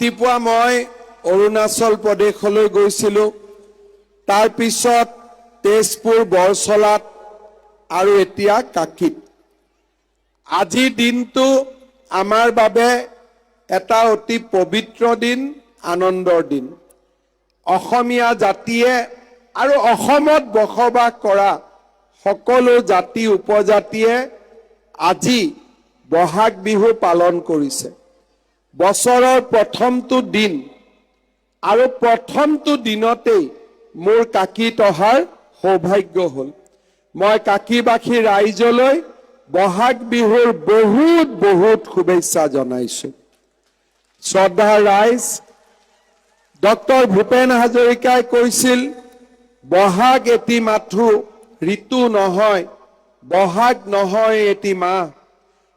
ৰাতিপুৱা মই অৰুণাচল প্ৰদেশলৈ গৈছিলোঁ। তাৰপিছত তেজপুৰ বৰচলাত আৰু এতিয়া কাকিত। আজিৰ দিনটো আমাৰ বাবে এটা অতি পবিত্ৰ দিন, আনন্দৰ দিন। অসমীয়া জাতিয়ে আৰু অসমত বসবাস কৰা সকলো জাতি উপজাতিয়ে আজি বহাগ বিহু পালন কৰিছে। বছৰৰ প্ৰথমটো দিন। আৰু প্ৰথমটো দিনতেই মোৰ কাকিত অহাৰ সৌভাগ্য হ'ল। মই কাকিবাসী ৰাইজলৈ বহাগ বিহুৰ বহুত বহুত শুভেচ্ছা জনাইছো। শ্ৰদ্ধা ৰাইজ, ডক্টৰ ভূপেন হাজৰিকাই কৈছিল, বহাগ এটি মাথো, ঋতু নহয়, বহাগ নহয় এটি মাহ।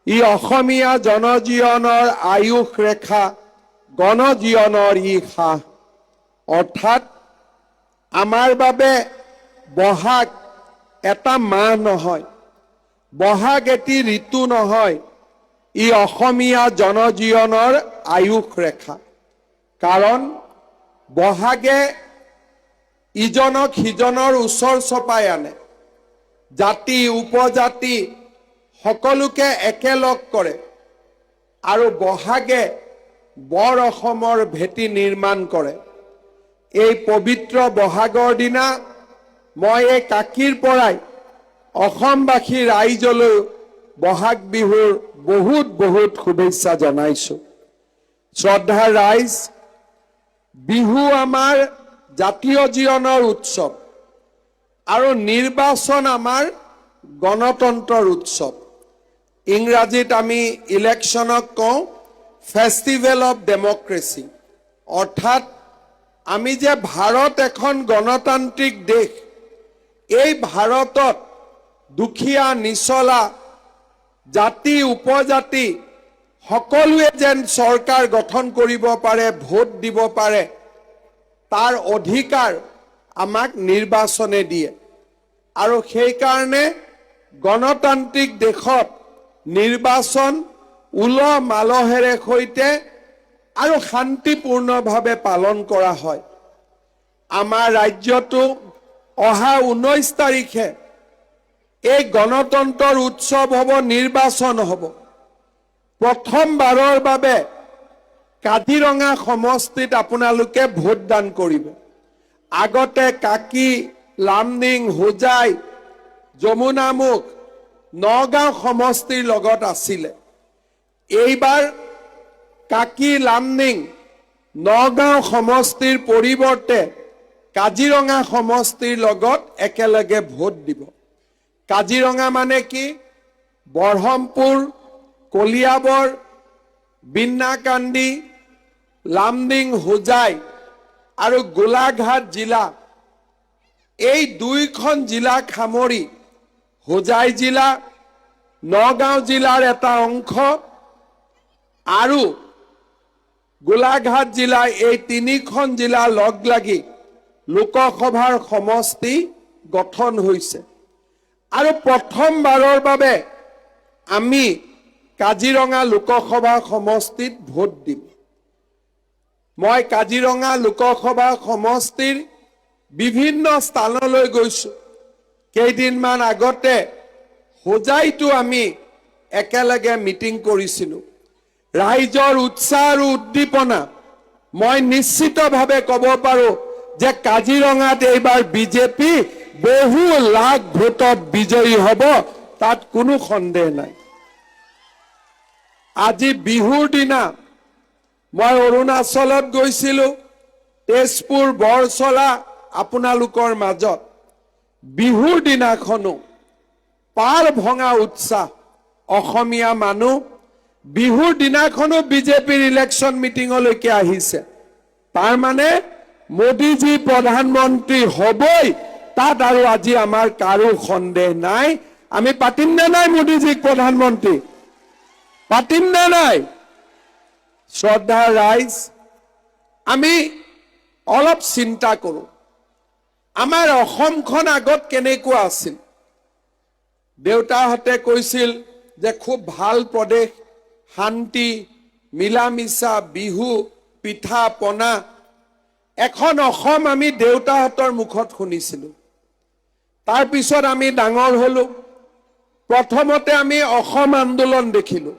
ই অসমীয়া জনজীৱনৰ আয়ুস ৰেখা, গণজীৱনৰ ই সাহ। অৰ্থাৎ, আমাৰ বাবে বহাগ এটা মাহ নহয়, বহাগ এটি ঋতু নহয়, ই অসমীয়া জনজীৱনৰ আয়ুস ৰেখা। কাৰণ, বহাগে ইজনক সিজনৰ ওচৰ চপাই আনে। জাতি, উপজাতি সকলোকে একেলগ কৰে। আৰু বহাগে বৰ অসমৰ ভেটি নিৰ্মাণ কৰে। এই পবিত্ৰ বহাগৰ দিনা মই এই কাকিৰ পৰাই অসমবাসী ৰাইজলৈ বহাগ বিহুৰ বহুত বহুত শুভেচ্ছা জনাইছো। শ্ৰদ্ধা ৰাইজ, বিহু আমাৰ জাতীয় জীৱনৰ উৎসৱ আৰু নিৰ্বাচন আমাৰ গণতন্ত্ৰৰ উৎসৱ। ইংৰাজীত আমি ইলেকশ্যনক কওঁ ফেষ্টিভেল অফ ডেমক্ৰেচি অৰ্থাৎ, আমি যে ভাৰত এখন গণতান্ত্ৰিক দেশ, এই ভাৰতত দুখীয়া, নিচলা, জাতি, উপজাতি, সকলোৱে যেন চৰকাৰ গঠন কৰিব পাৰে, ভোট দিব পাৰে, তাৰ অধিকাৰ আমাক নিৰ্বাচনে দিয়ে। আৰু সেইকাৰণে গণতান্ত্ৰিক দেশত নিৰ্বাচন উলহ মালহেৰে সৈতে আৰু শান্তিপূৰ্ণভাৱে পালন কৰা হয়। আমাৰ ৰাজ্যতো অহা ঊনৈছ তাৰিখে এই গণতন্ত্ৰৰ উৎসৱ হ'ব, নিৰ্বাচন হ'ব। প্ৰথমবাৰৰ বাবে কাজিৰঙা সমষ্টিত আপোনালোকে ভোটদান কৰিব। আগতে কাকি, লামডিং, হোজাই যমুনামুখ নগাঁও সমষ্টিৰ লগত আছিলে। এইবাৰ কাকি লামডিং নগাঁও সমষ্টিৰ পৰিৱৰ্তে কাজিৰঙা সমষ্টিৰ লগত একেলগে ভোট দিব। কাজিৰঙা মানে কি? বৰহমপুৰ, কলিয়াবৰ, বিন্নাকান্দি লামডিং হোজাই আৰু গোলাঘাট জিলা। এই দুইখন জিলাক সামৰি হোজাই জিলা, নগাঁও জিলাৰ এটা অংশ। আৰু গোলাঘাট জিলা এই তিনিখন জিলা লগ লাগি লোকসভাৰ সমষ্টি গঠন হৈছে। আৰু প্ৰথমবাৰৰ বাবে আমি কাজিৰঙা লোকসভা সমষ্টিত ভোট দিম। মই কাজিৰঙা লোকসভা সমষ্টিৰ বিভিন্ন স্থানলৈ গৈছো। কেইদিনমান আগতে হোজাইতো আমি একেলগে মিটিং কৰিছিলো। ৰাইজৰ উৎসাহ আৰু উদ্দীপনা মই নিশ্চিতভাৱে ক'ব পাৰো যে কাজিৰঙাত এইবাৰ বিজেপি বহু লাখ ভোটত বিজয়ী হ'ব, তাত কোনো সন্দেহ নাই। আজি বিহুৰ দিনা মই অৰুণাচলত গৈছিলো, তেজপুৰ বৰচলা আপোনালোকৰ মাজত। বিহুৰ দিনাখনো পাৰ ভঙা উৎসাহ, অসমীয়া মানুহ বিহুৰ দিনাখনো বিজেপিৰ ইলেকশ্যন মিটিঙলৈকে আহিছে। তাৰমানে মোদীজী প্ৰধানমন্ত্ৰী হ'বই, তাত আৰু আজি আমাৰ কাৰো সন্দেহ নাই। আমি পাতিম নে নাই মোদীজীক প্ৰধানমন্ত্ৰী? পাতিম নে নাই? শ্ৰদ্ধা ৰাইজ, আমি অলপ চিন্তা কৰোঁ। আমাৰ অসমখন আগত কেনেকুৱা আছিল? দেউতাহঁতে কৈছিল যে খুব ভালো প্ৰদেশ, শান্তি মিলা মিছা বিহু, পিঠা, পনা। এখন অসম আমি দেউতাহঁতৰ মুখত শুনিছিলো। তাৰপিছত আমি ডাঙৰ হলো। প্ৰথমতে আমি অসম আন্দোলন দেখিলো।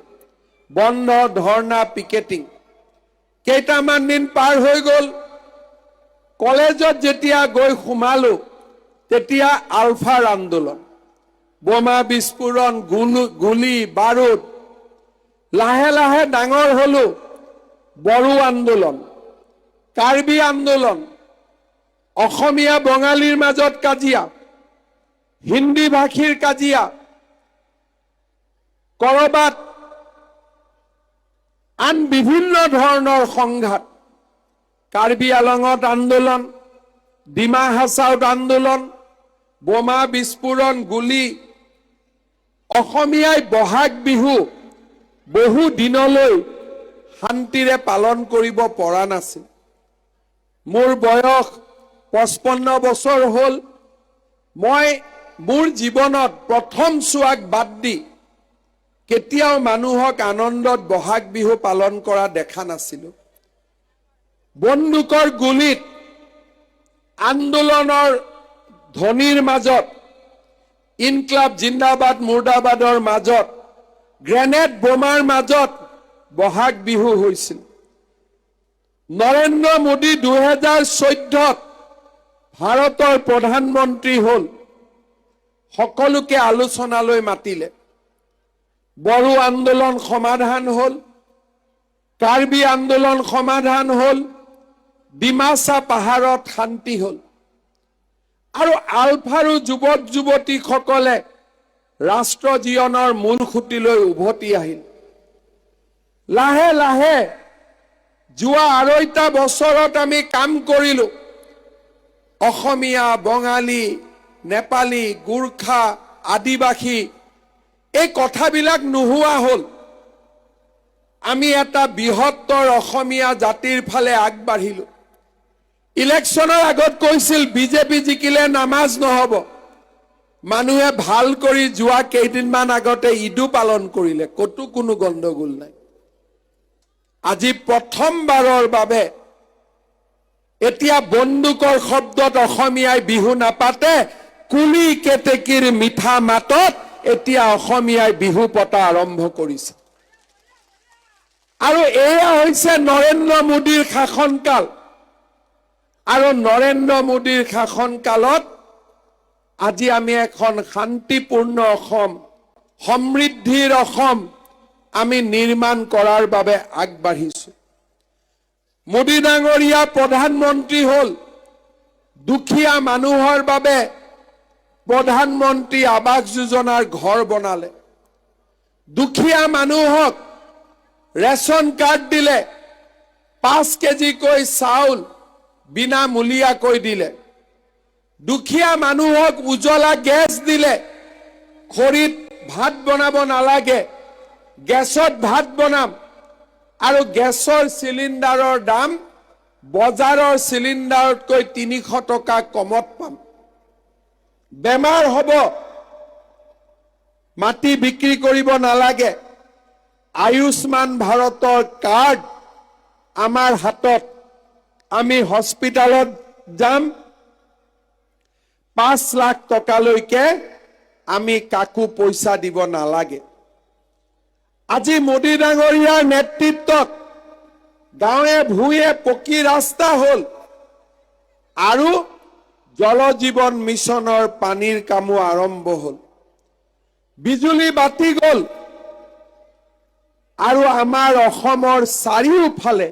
বন্ধ, ধৰ্ণা, পিকেটিং। কেইটামান দিন পাৰ হৈ গ'ল। কলেজত যেতিয়া গৈ সোমালো, তেতিয়া আলফাৰ আন্দোলন। বোমা বিস্ফোৰণ, গুল- বাৰুদ। লাহে লাহে ডাঙৰ হলো বড়ো আন্দোলন, কাৰ্বি আন্দোলন, অসমীয়া বঙালীৰ মাজত কাজিয়া, হিন্দী ভাষীৰ কাজিয়া, কৰবাত আন বিভিন্ন ধৰণৰ সংঘাত। কাৰ্বি আলঙত আন্দোলন, ডিমা হাছাওত আন্দোলন, বোমা বিস্ফোৰণ গুলী। অসমীয়াই বহাগ বিহু বহু দিনলৈ শান্তিৰে পালন কৰিব পৰা নাছিল। মোৰ বয়স পঁচপন্ন বছৰ হ'ল। মই মোৰ জীৱনত প্ৰথম চোৱাক বাদ দি কেতিয়াও মানুহক আনন্দত বহাগ বিহু পালন কৰা দেখা নাছিলো। বন্দুকৰ গুলীত আন্দোলনৰ ধ্বনিৰ মাজত, ইনক্লাব জিন্দাবাদ, মুৰ্দাবাদৰ মাজত, গ্ৰেনেড বোমাৰ মাজত বহাগ বিহু হৈছিল। নৰেন্দ্ৰ মোদী দুহেজাৰ চৈধ্যত ভাৰতৰ প্ৰধানমন্ত্ৰী হ'ল। সকলোকে আলোচনালৈ মাতিলে। বড়ো আন্দোলন সমাধান হ'ল। কাৰ্বি আন্দোলন সমাধান হ'ল। ডিমাচা পাহাৰত শান্তি হ'ল। আৰু আলফাৰু যুৱক যুৱতীসকলে ৰাষ্ট্ৰ জীৱনৰ মূল খুঁটিলৈ উভতি আহিল। লাহে লাহে যোৱা আঢ়ৈটা বছৰত আমি কাম কৰিলো। অসমীয়া, বঙালী, নেপালী, গোৰ্খা, আদিবাসী, এই কথাবিলাক নোহোৱা হ'ল। আমি এটা বৃহত্তৰ অসমীয়া জাতিৰ ফালে আগবাঢ়িলো। ইলেকশ্যনৰ আগত কৈছিল, বিজেপি জিকিলে নামাজ নহব। মানুহে ভালো কৰি যোৱা কেইদিনমান আগতে ঈদো পালন কৰিলে, ক'তো কোনো গণ্ডগোল নাই। আজি প্ৰথমবাৰৰ বাবে এতিয়া বন্দুকৰ শব্দত অসমীয়াই বিহু নাপাতে, কুলি কেতেকীৰ মিঠা মাতত এতিয়া অসমীয়াই বিহু পতা আৰম্ভ কৰিছে। আৰু এয়া হৈছে নৰেন্দ্ৰ মোদীৰ শাসনকাল। আৰু নৰেন্দ্ৰ মোদীৰ শাসনকালত আজি আমি এখন শান্তিপূৰ্ণ অসম, সমৃদ্ধিৰ অসম আমি নিৰ্মাণ কৰাৰ বাবে আগবাঢ়িছো। মোদী ডাঙৰীয়া প্ৰধানমন্ত্ৰী হ'ল দুখীয়া মানুহৰ বাবে প্ৰধানমন্ত্ৰী আৱাস যোজনাৰ ঘৰ বনালে। দুখীয়া মানুহক ৰেচন কাৰ্ড দিলে পাঁচ কেজিকৈ চাউল বিনামূলীয়াকৈ দিলে। দুখীয়া মানুহক উজ্বলা গেছ দিলে। খৰিত ভাত বনাব নালাগে। গেছত ভাত বনাম। আৰু গেছৰ চিলিণ্ডাৰৰ দাম বজাৰৰ চিলিণ্ডাৰতকৈ তিনিশ টকা কমত পাম। বেমাৰ হ'ব। মাটি বিক্ৰী কৰিব নালাগে। আয়ুষ্মান ভাৰতৰ কাৰ্ড আমাৰ হাতত। আমি হস্পিটেলত যাম। পাঁচ লাখ টকালৈকে আমি কাকো পইচা দিব নালাগে। আজি মোদী ডাঙৰীয়াৰ নেতৃত্বত গাঁৱে ভূঞে পকী ৰাস্তা হ'ল আৰু জল জীৱন মিছনৰ পানীৰ কামো আৰম্ভ হ'ল। বিজুলী বাতি গ'ল আৰু আমাৰ অসমৰ চাৰিওফালে